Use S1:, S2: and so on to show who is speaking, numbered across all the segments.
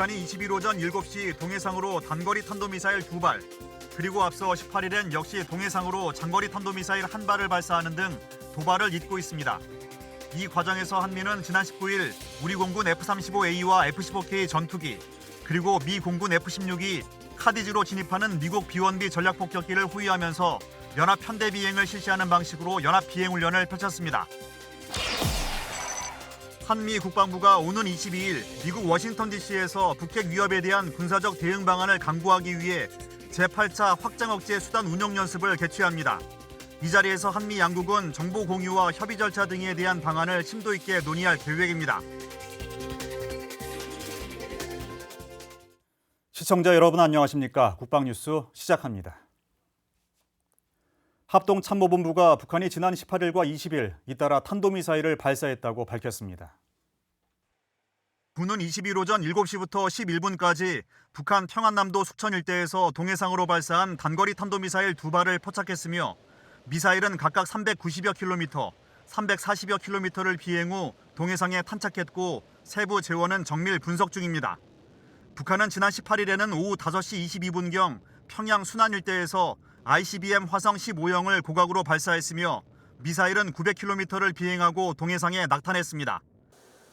S1: 북한이 21 오전 7시 동해상으로 단거리 탄도미사일 두 발, 그리고 앞서 18일엔 역시 동해상으로 장거리 탄도미사일 한 발을 발사하는 등 도발을 잇고 있습니다. 이 과정에서 한미는 지난 19일 우리 공군 F-35A와 F-15K 전투기, 그리고 미 공군 F-16이 카디즈로 진입하는 미국 B-1B 전략폭격기를 호위하면서 연합 편대 비행을 실시하는 방식으로 연합 비행 훈련을 펼쳤습니다. 한미 국방부가 오는 22일 미국 워싱턴 DC에서 북핵 위협에 대한 군사적 대응 방안을 강구하기 위해 제8차 확장 억제 수단 운용 연습을 개최합니다. 이 자리에서 한미 양국은 정보 공유와 협의 절차 등에 대한 방안을 심도 있게 논의할 계획입니다.
S2: 시청자 여러분 안녕하십니까? 국방뉴스 시작합니다. 합동참모본부가 북한이 지난 18일과 20일 잇따라 탄도미사일을 발사했다고 밝혔습니다.
S1: 군은 21 오전 7시부터 11분까지 북한 평안남도 숙천 일대에서 동해상으로 발사한 단거리 탄도미사일 두 발을 포착했으며 미사일은 각각 390여 킬로미터, 340여 킬로미터를 비행 후 동해상에 탄착했고 세부 재원은 정밀 분석 중입니다. 북한은 지난 18일에는 오후 5시 22분경 평양 순안 일대에서 ICBM 화성 15형을 고각으로 발사했으며 미사일은 900km를 비행하고 동해상에 낙탄했습니다.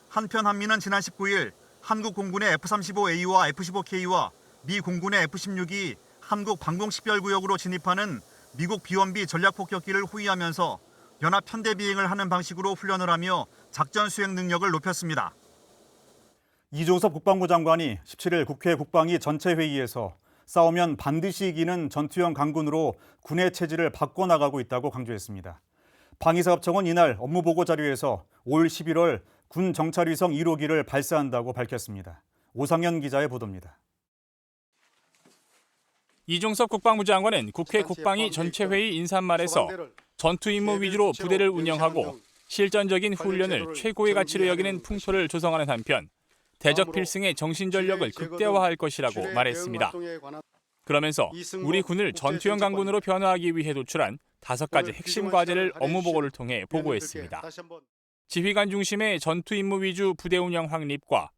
S1: 한편 한미는 지난 19일 한국 공군의 F-35A와 F-15K와 미 공군의 F-16이 한국 방공식별구역으로 진입하는 미국 B-1B 전략폭격기를 호위하면서 연합 편대 비행을 하는 방식으로 훈련을 하며 작전 수행 능력을 높였습니다.
S2: 이종섭 국방부 장관이 17일 국회 국방위 전체 회의에서 싸우면 반드시 이기는 전투형 강군으로 군의 체질을 바꿔나가고 있다고 강조했습니다. 방위사업청은 이날 업무보고 자료에서 올 11월 군 정찰위성 1호기를 발사한다고 밝혔습니다. 오상현 기자의 보도입니다.
S3: 이종섭 국방부 장관은 국회 국방위 전체 회의 인사말에서 전투 임무 위주로 부대를 운영하고 실전적인 훈련을 최고의 가치로 여기는 풍토를 조성하는 한편 대적 필승의 정신 전력을 극대화할 것이라고 말했습니다. 그러면서 우리 군을 전투형 강군으로 변화하기 위해 도출한 다섯 가지 핵심 과제를 업무 보고를 통해 보고했습니다. 지휘관 중심의 전투 임무 위주 부대 운영 확립과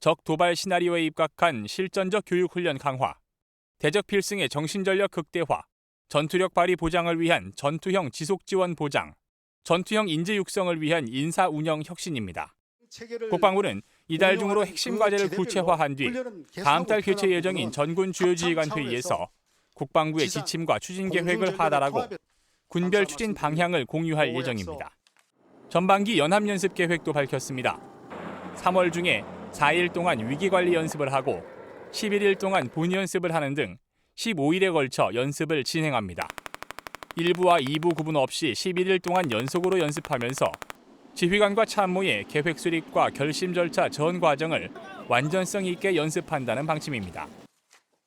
S3: 적 도발 시나리오에 입각한 실전적 교육 훈련 강화, 대적 필승의 정신전력 극대화, 전투력 발휘 보장을 위한 전투형 지속 지원 보장, 전투형 인재 육성을 위한 인사 운영 혁신입니다. 국방부는 이달 중으로 핵심 과제를 구체화한 뒤 다음 달 개최 예정인 전군 주요 지휘관 회의에서 국방부의 지침과 추진 계획을 하달하고 군별 추진 방향을 공유할 예정입니다. 전반기 연합연습 계획도 밝혔습니다. 3월 중에 4일 동안 위기관리 연습을 하고 11일 동안 본위 연습을 하는 등 15일에 걸쳐 연습을 진행합니다. 1부와 2부 구분 없이 11일 동안 연속으로 연습하면서 지휘관과 참모의 계획 수립과 결심 절차 전 과정을 완전성 있게 연습한다는 방침입니다.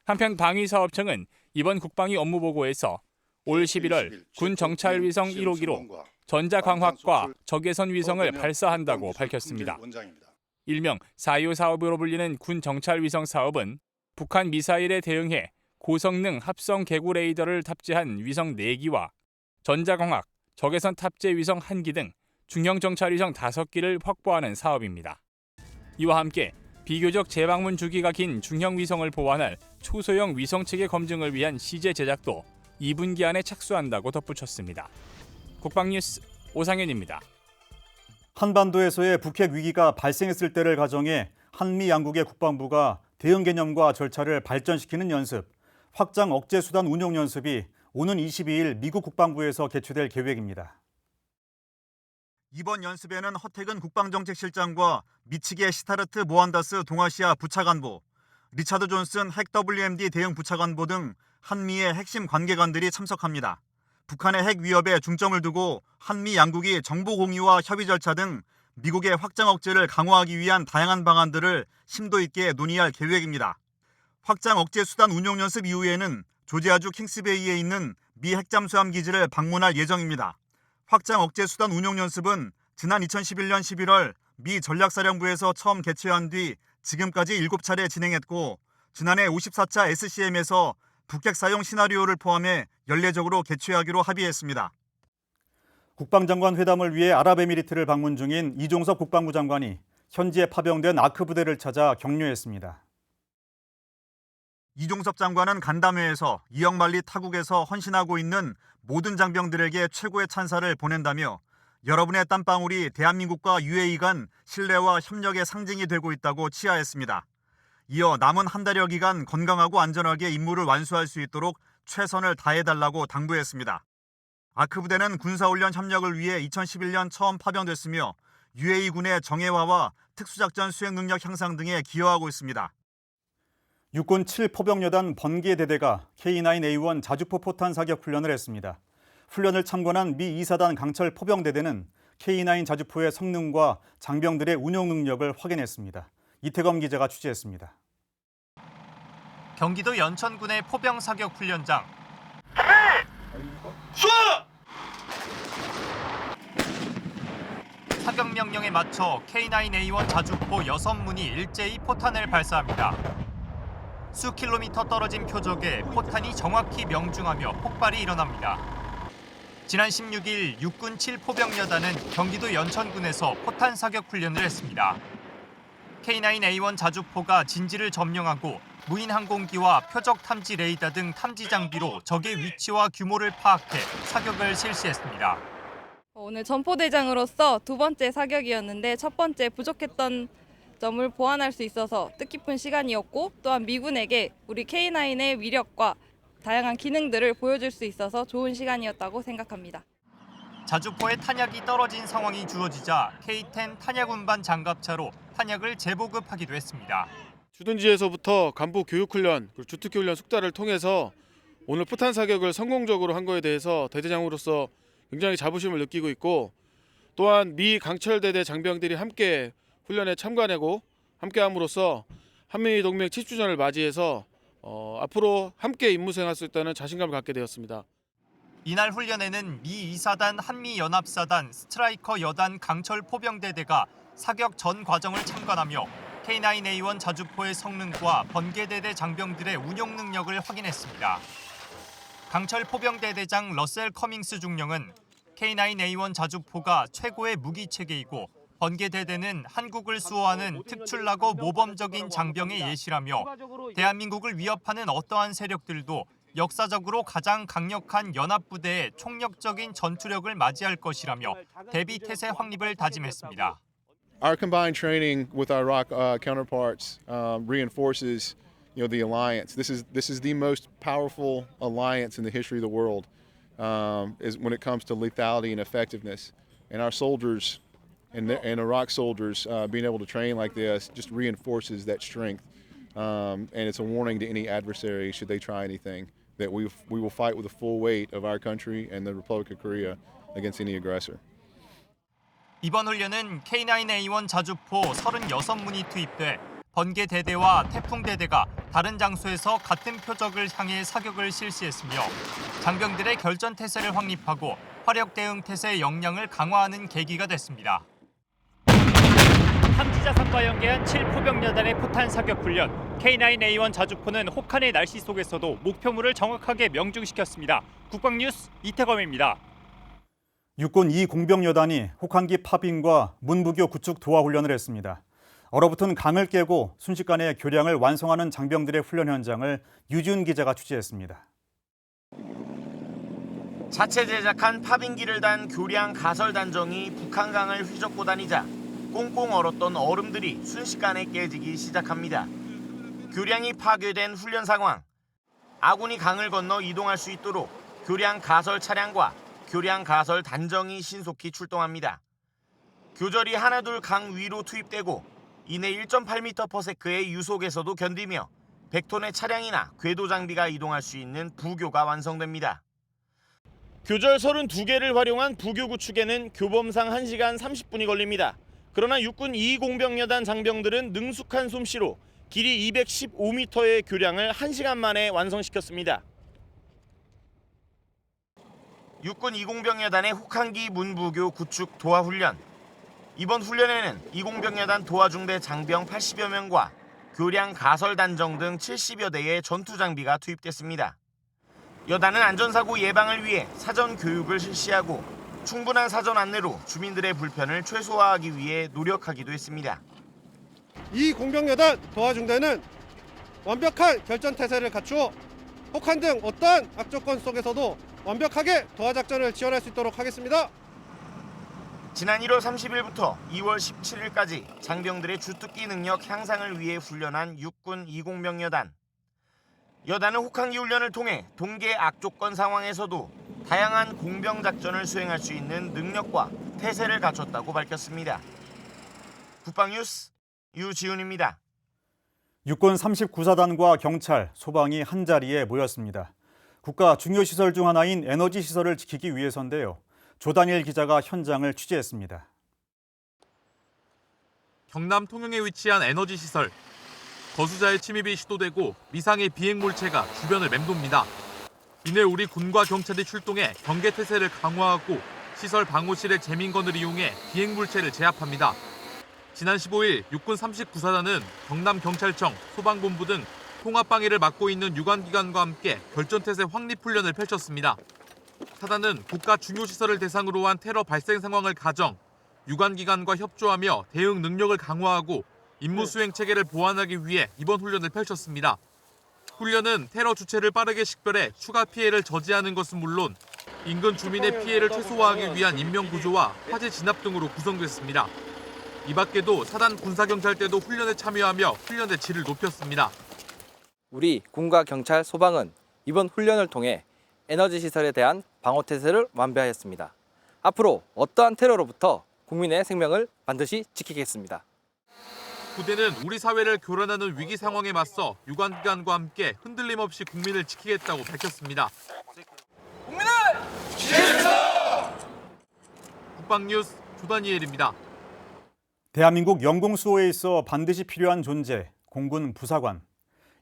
S3: 한편 방위사업청은 이번 국방위 업무 보고에서 올 11월 군 정찰 위성 1호기로 전자광학과 적외선 위성을 발사한다고 밝혔습니다. 일명 4.25 사업으로 불리는 군 정찰 위성 사업은 북한 미사일에 대응해 고성능 합성 개구 레이더를 탑재한 위성 4기와 전자광학, 적외선 탑재 위성 1기 등 중형 정찰 위성 5기를 확보하는 사업입니다. 이와 함께 비교적 재방문 주기가 긴 중형 위성을 보완할 초소형 위성 체계 검증을 위한 시제 제작도 2분기 안에 착수한다고 덧붙였습니다. 국방뉴스 오상현입니다.
S2: 한반도에서의 북핵 위기가 발생했을 때를 가정해 한미 양국의 국방부가 대응 개념과 절차를 발전시키는 연습, 확장 억제 수단 운용 연습이 오는 22일 미국 국방부에서 개최될 계획입니다.
S1: 이번 연습에는 허태근 국방정책실장과 미치게 시타르트 모한다스 동아시아 부차관보, 리차드 존슨 핵 WMD 대응 부차관보 등 한미의 핵심 관계관들이 참석합니다. 북한의 핵 위협에 중점을 두고 한미 양국이 정보 공유와 협의 절차 등 미국의 확장 억제를 강화하기 위한 다양한 방안들을 심도 있게 논의할 계획입니다. 확장 억제 수단 운용 연습 이후에는 조지아주 킹스베이에 있는 미 핵잠수함 기지를 방문할 예정입니다. 확장 억제 수단 운용 연습은 지난 2011년 11월 미 전략사령부에서 처음 개최한 뒤 지금까지 7차례 진행했고 지난해 54차 SCM에서 북핵 사용 시나리오를 포함해 연례적으로 개최하기로 합의했습니다.
S2: 국방장관 회담을 위해 아랍에미리트를 방문 중인 이종섭 국방부 장관이 현지에 파병된 아크 부대를 찾아 격려했습니다.
S1: 이종섭 장관은 간담회에서 이영만리 타국에서 헌신하고 있는 모든 장병들에게 최고의 찬사를 보낸다며 여러분의 땀방울이 대한민국과 UAE 간 신뢰와 협력의 상징이 되고 있다고 치하했습니다. 이어 남은 한 달여 기간 건강하고 안전하게 임무를 완수할 수 있도록 최선을 다해달라고 당부했습니다. 아크 부대는 군사훈련 협력을 위해 2011년 처음 파병됐으며 UAE 군의 정예화와 특수작전 수행 능력 향상 등에 기여하고 있습니다.
S2: 육군 7포병여단 번개 대대가 K9A1 자주포 포탄 사격 훈련을 했습니다. 훈련을 참관한 미 2사단 강철 포병대대는 K9 자주포의 성능과 장병들의 운용 능력을 확인했습니다. 이태검 기자가 취재했습니다.
S4: 경기도 연천군의 포병 사격 훈련장. 사격 명령에 맞춰 K9A1 자주포 6문이 일제히 포탄을 발사합니다. 수 킬로미터 떨어진 표적에 포탄이 정확히 명중하며 폭발이 일어납니다. 지난 16일 육군 7포병여단은 경기도 연천군에서 포탄 사격 훈련을 했습니다. K9A1 자주포가 진지를 점령하고 무인 항공기와 표적 탐지 레이더 등 탐지 장비로 적의 위치와 규모를 파악해 사격을 실시했습니다.
S5: 오늘 전포대장으로서 두 번째 사격이었는데 첫 번째 부족했던 점을 보완할 수 있어서 뜻깊은 시간이었고 또한 미군에게 우리 K9의 위력과 다양한 기능들을 보여줄 수 있어서 좋은 시간이었다고 생각합니다.
S4: 자주포에 탄약이 떨어진 상황이 주어지자 K10 탄약 운반 장갑차로 탄약을 재보급하기도 했습니다.
S6: 주둔지에서부터 간부 교육훈련, 주특기훈련 숙달을 통해서 오늘 포탄 사격을 성공적으로 한 거에 대해서 대대장으로서 굉장히 자부심을 느끼고 있고 또한 미 강철대대 장병들이 함께 훈련에 참관하고 함께함으로써 한미 동맹 70주년을 맞이해서 어, 앞으로 함께 임무 수행할 수 있다는 자신감을 갖게 되었습니다.
S4: 이날 훈련에는 미 2사단 한미연합사단 스트라이커 여단 강철 포병대대가 사격 전 과정을 참관하며 K9A1 자주포의 성능과 번개대대 장병들의 운용 능력을 확인했습니다. 강철 포병대대장 러셀 커밍스 중령은 K9A1 자주포가 최고의 무기 체계이고 번개대대는 한국을 수호하는 특출나고 모범적인 장병의 예시라며 대한민국을 위협하는 어떠한 세력들도 역사적으로 가장 강력한 연합부대의 총력적인 전투력을 맞이할 것이라며 대비 태세 확립을 다짐했습니다.
S7: Our combined training with our Iraq uh, counterparts um, reinforces, you know, the alliance. This is this is the most powerful alliance in the history of the world, um, is when it comes to lethality and effectiveness. And our soldiers, and, the, and Iraq soldiers, uh, being able to train like this just reinforces that strength. Um, and it's a warning to any adversary should they try anything that we we will fight with the full weight of our country and the Republic of Korea against any aggressor.
S4: 이번 훈련은 K9A1 자주포 36문이 투입돼 번개 대대와 태풍 대대가 다른 장소에서 같은 표적을 향해 사격을 실시했으며 장병들의 결전 태세를 확립하고 화력 대응 태세의 역량을 강화하는 계기가 됐습니다. 탐지자산과 연계한 7포병 여단의 포탄 사격 훈련 K9A1 자주포는 혹한의 날씨 속에서도 목표물을 정확하게 명중시켰습니다. 국방뉴스 이태검입니다.
S2: 육군 2공병 여단이 혹한기 파빙과 문부교 구축 도하 훈련을 했습니다. 얼어붙은 강을 깨고 순식간에 교량을 완성하는 장병들의 훈련 현장을 유준 기자가 취재했습니다.
S8: 자체 제작한 파빙기를 단 교량 가설 단정이 북한강을 휘젓고 다니자 꽁꽁 얼었던 얼음들이 순식간에 깨지기 시작합니다. 교량이 파괴된 훈련 상황. 아군이 강을 건너 이동할 수 있도록 교량 가설 차량과 교량 가설 단정이 신속히 출동합니다. 교절이 하나둘 강 위로 투입되고 이내 1.8m/s의 유속에서도 견디며 100톤의 차량이나 궤도 장비가 이동할 수 있는 부교가 완성됩니다. 교절 32개를 활용한 부교 구축에는 교범상 1시간 30분이 걸립니다. 그러나 육군 2공병여단 장병들은 능숙한 솜씨로 길이 215m의 교량을 1시간 만에 완성시켰습니다. 육군 2공병여단의 혹한기 문부교 구축 도하 훈련. 이번 훈련에는 2공병여단 도하중대 장병 80여 명과 교량 가설 단정 등 70여 대의 전투 장비가 투입됐습니다. 여단은 안전사고 예방을 위해 사전 교육을 실시하고 충분한 사전 안내로 주민들의 불편을 최소화하기 위해 노력하기도 했습니다.
S9: 이 공병여단 도하중대는 완벽한 결전 태세를 갖추어 혹한 등 어떠한 악조건 속에서도 완벽하게 도하 작전을 지원할 수 있도록 하겠습니다.
S8: 지난 1월 30일부터 2월 17일까지 장병들의 주특기 능력 향상을 위해 훈련한 육군 20명여단. 여단은 혹한기 훈련을 통해 동계 악조건 상황에서도 다양한 공병 작전을 수행할 수 있는 능력과 태세를 갖췄다고 밝혔습니다. 국방뉴스 유지훈입니다.
S2: 육군 39사단과 경찰, 소방이 한자리에 모였습니다. 국가 중요 시설 중 하나인 에너지 시설을 지키기 위해서인데요. 조다니엘 기자가 현장을 취재했습니다.
S10: 경남 통영에 위치한 에너지 시설. 거수자의 침입이 시도되고 미상의 비행 물체가 주변을 맴돕니다. 이내 우리 군과 경찰이 출동해 경계 태세를 강화하고 시설 방호실의 재민건을 이용해 비행 물체를 제압합니다. 지난 15일 육군 39사단은 경남경찰청, 소방본부 등 통합방해를 맡고 있는 유관기관과 함께 결전태세 확립 훈련을 펼쳤습니다. 사단은 국가 중요시설을 대상으로 한 테러 발생 상황을 가정, 유관기관과 협조하며 대응 능력을 강화하고 임무 수행 체계를 보완하기 위해 이번 훈련을 펼쳤습니다. 훈련은 테러 주체를 빠르게 식별해 추가 피해를 저지하는 것은 물론 인근 주민의 피해를 최소화하기 위한 인명 구조와 화재 진압 등으로 구성됐습니다. 이 밖에도 사단 군사경찰대도 훈련에 참여하며 훈련의 질을 높였습니다.
S11: 우리 군과 경찰, 소방은 이번 훈련을 통해 에너지 시설에 대한 방어 태세를 완비하였습니다. 앞으로 어떠한 테러로부터 국민의 생명을 반드시 지키겠습니다.
S10: 부대는 우리 사회를 교란하는 위기 상황에 맞서 유관기관과 함께 흔들림 없이 국민을 지키겠다고 밝혔습니다. 국민을 지키겠습니다. 국방뉴스 조다니엘입니다.
S2: 대한민국 영공수호에 있어 반드시 필요한 존재, 공군 부사관.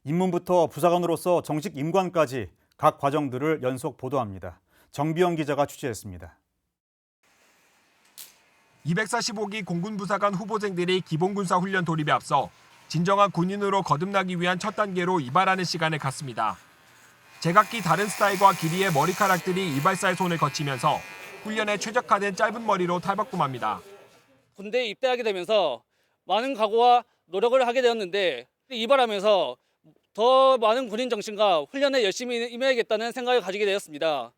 S2: 입문부터 부사관으로서 정식 임관까지 각 과정들을 연속 보도합니다. 정비영 기자가 취재했습니다.
S12: 245기 공군 부사관 후보생들이 기본군사 훈련 돌입에 앞서 진정한 군인으로 거듭나기 위한 첫 단계로 이발하는 시간을 갖습니다. 제각기 다른 스타일과 길이의 머리카락들이 이발사의 손을 거치면서 훈련에 최적화된 짧은 머리로 탈바꿈합니다.
S13: 군대에 입대하게 되면서 많은 각오와 노력을 하게 되었는데 이발하면서 더 많은 군인 정신과 훈련에 열심히 임해야겠다는 생각을 가지게 되었습니다.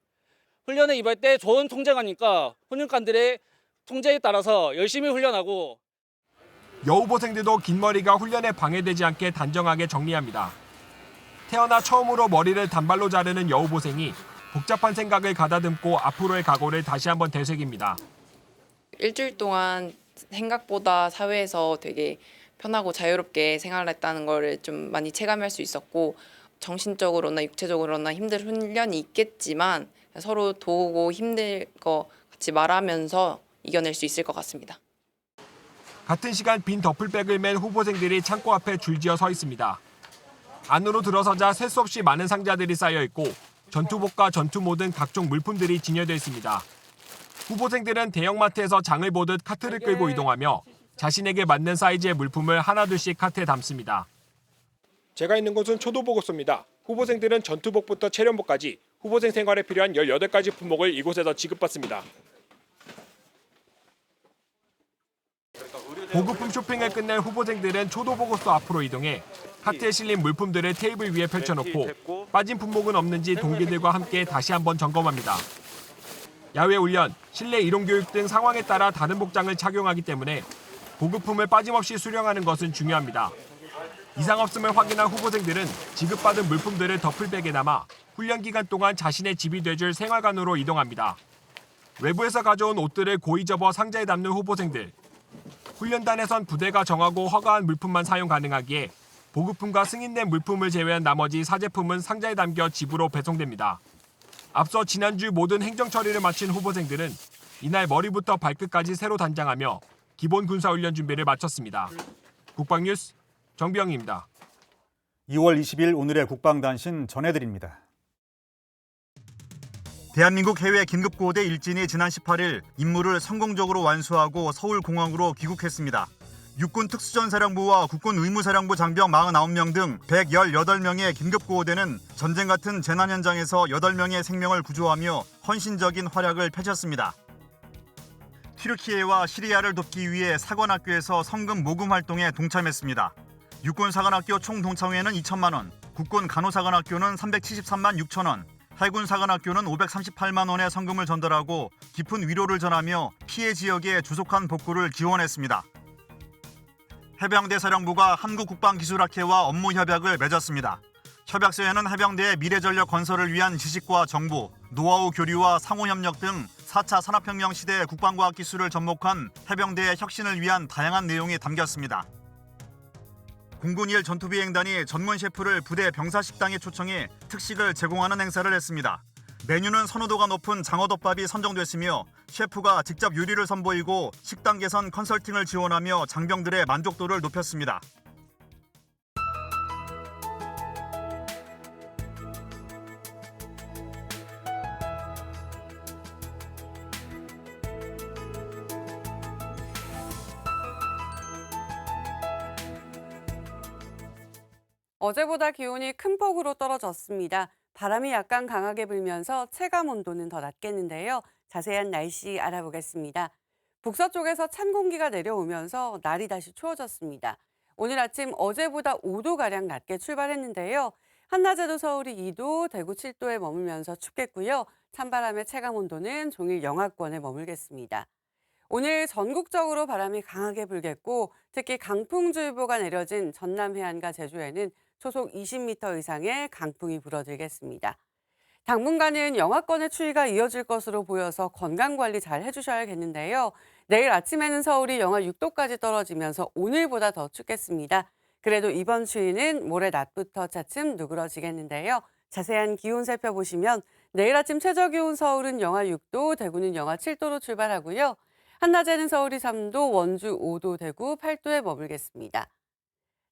S13: 훈련에 임할 때 좋은 통제가니까 훈련관들의 통제에 따라서 열심히 훈련하고
S12: 여후보생들도 긴 머리가 훈련에 방해되지 않게 단정하게 정리합니다. 태어나 처음으로 머리를 단발로 자르는 여후보생이 복잡한 생각을 가다듬고 앞으로의 각오를 다시 한번 되새깁니다.
S14: 일주일 동안 생각보다 사회에서 되게 편하고 자유롭게 생활했다는 거를 좀 많이 체감할 수 있었고 정신적으로나 육체적으로나 힘든 훈련이 있겠지만 서로 도우고 힘들 거 같이 말하면서 이겨낼 수 있을 것 같습니다.
S12: 같은 시간 빈 더플백을 맨 후보생들이 창고 앞에 줄지어 서 있습니다. 안으로 들어서자 셀 수 없이 많은 상자들이 쌓여 있고 전투복과 전투모 등 각종 물품들이 진열돼 있습니다. 후보생들은 대형마트에서 장을 보듯 카트를 끌고 이동하며 자신에게 맞는 사이즈의 물품을 하나둘씩 카트에 담습니다.
S15: 제가 있는 곳은 초도보고소입니다. 후보생들은 전투복부터 체련복까지 후보생 생활에 필요한 18가지 품목을 이곳에서 지급받습니다.
S12: 보급품 쇼핑을 끝낸 후보생들은 초도보고소 앞으로 이동해 카트에 실린 물품들을 테이블 위에 펼쳐놓고 빠진 품목은 없는지 동기들과 함께 다시 한번 점검합니다. 야외 훈련, 실내 이동 교육 등 상황에 따라 다른 복장을 착용하기 때문에 보급품을 빠짐없이 수령하는 것은 중요합니다. 이상 없음을 확인한 후보생들은 지급받은 물품들을 더플백에 담아 훈련 기간 동안 자신의 집이 돼줄 생활관으로 이동합니다. 외부에서 가져온 옷들을 고이 접어 상자에 담는 후보생들. 훈련단에선 부대가 정하고 허가한 물품만 사용 가능하기에 보급품과 승인된 물품을 제외한 나머지 사제품은 상자에 담겨 집으로 배송됩니다. 앞서 지난주 모든 행정 처리를 마친 후보생들은 이날 머리부터 발끝까지 새로 단장하며 기본 군사훈련 준비를 마쳤습니다. 국방뉴스 정병입니다.
S2: 2월 20일 오늘의 국방단신 전해드립니다.
S1: 대한민국 해외 긴급구호대 일진이 지난 18일 임무를 성공적으로 완수하고 서울공항으로 귀국했습니다. 육군 특수전사령부와 국군 의무사령부 장병 49명 등 118명의 긴급구호대는 전쟁 같은 재난 현장에서 8명의 생명을 구조하며 헌신적인 활약을 펼쳤습니다. 튀르키예와 시리아를 돕기 위해 사관학교에서 성금 모금 활동에 동참했습니다. 육군 사관학교 총동창회는 2천만 원, 국군 간호사관학교는 373만 6천 원, 해군 사관학교는 538만 원의 성금을 전달하고 깊은 위로를 전하며 피해 지역의 주속한 복구를 기원했습니다. 해병대 사령부가 한국국방기술학회와 업무 협약을 맺었습니다. 협약서에는 해병대의 미래전력 건설을 위한 지식과 정보, 노하우 교류와 상호협력 등 4차 산업혁명 시대 국방과학 기술을 접목한 해병대의 혁신을 위한 다양한 내용이 담겼습니다. 공군 1 전투비행단이 전문 셰프를 부대 병사식당에 초청해 특식을 제공하는 행사를 했습니다. 메뉴는 선호도가 높은 장어덮밥이 선정됐으며 셰프가 직접 요리를 선보이고 식당 개선 컨설팅을 지원하며 장병들의 만족도를 높였습니다.
S16: 어제보다 기온이 큰 폭으로 떨어졌습니다. 바람이 약간 강하게 불면서 체감 온도는 더 낮겠는데요. 자세한 날씨 알아보겠습니다. 북서쪽에서 찬 공기가 내려오면서 날이 다시 추워졌습니다. 오늘 아침 어제보다 5도가량 낮게 출발했는데요. 한낮에도 서울이 2도, 대구 7도에 머물면서 춥겠고요. 찬바람의 체감 온도는 종일 영하권에 머물겠습니다. 오늘 전국적으로 바람이 강하게 불겠고 특히 강풍주의보가 내려진 전남 해안과 제주에는 초속 20m 이상의 강풍이 불어들겠습니다. 당분간은 영하권의 추위가 이어질 것으로 보여서 건강 관리 잘 해주셔야겠는데요. 내일 아침에는 서울이 영하 6도까지 떨어지면서 오늘보다 더 춥겠습니다. 그래도 이번 추위는 모레 낮부터 차츰 누그러지겠는데요. 자세한 기온 살펴보시면 내일 아침 최저 기온 서울은 영하 6도, 대구는 영하 7도로 출발하고요. 한낮에는 서울이 3도, 원주 5도, 대구 8도에 머물겠습니다.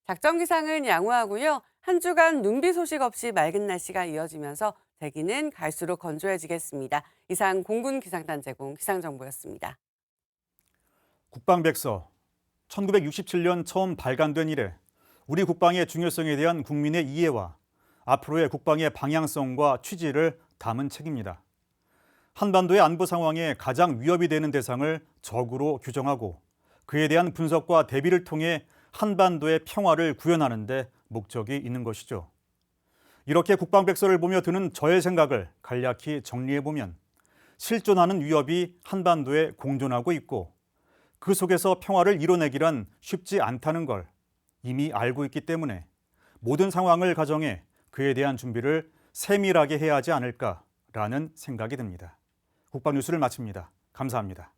S16: 작전 기상은 양호하고요. 한 주간 눈비 소식 없이 맑은 날씨가 이어지면서 대기는 갈수록 건조해지겠습니다. 이상 공군 기상단 제공 기상정보였습니다.
S2: 국방백서 1967년 처음 발간된 이래 우리 국방의 중요성에 대한 국민의 이해와 앞으로의 국방의 방향성과 취지를 담은 책입니다. 한반도의 안보 상황에 가장 위협이 되는 대상을 적으로 규정하고 그에 대한 분석과 대비를 통해 한반도의 평화를 구현하는 데 목적이 있는 것이죠. 이렇게 국방백서를 보며 드는 저의 생각을 간략히 정리해 보면 실존하는 위협이 한반도에 공존하고 있고 그 속에서 평화를 이뤄내기란 쉽지 않다는 걸 이미 알고 있기 때문에 모든 상황을 가정해 그에 대한 준비를 세밀하게 해야 하지 않을까라는 생각이 듭니다. 국방뉴스를 마칩니다. 감사합니다.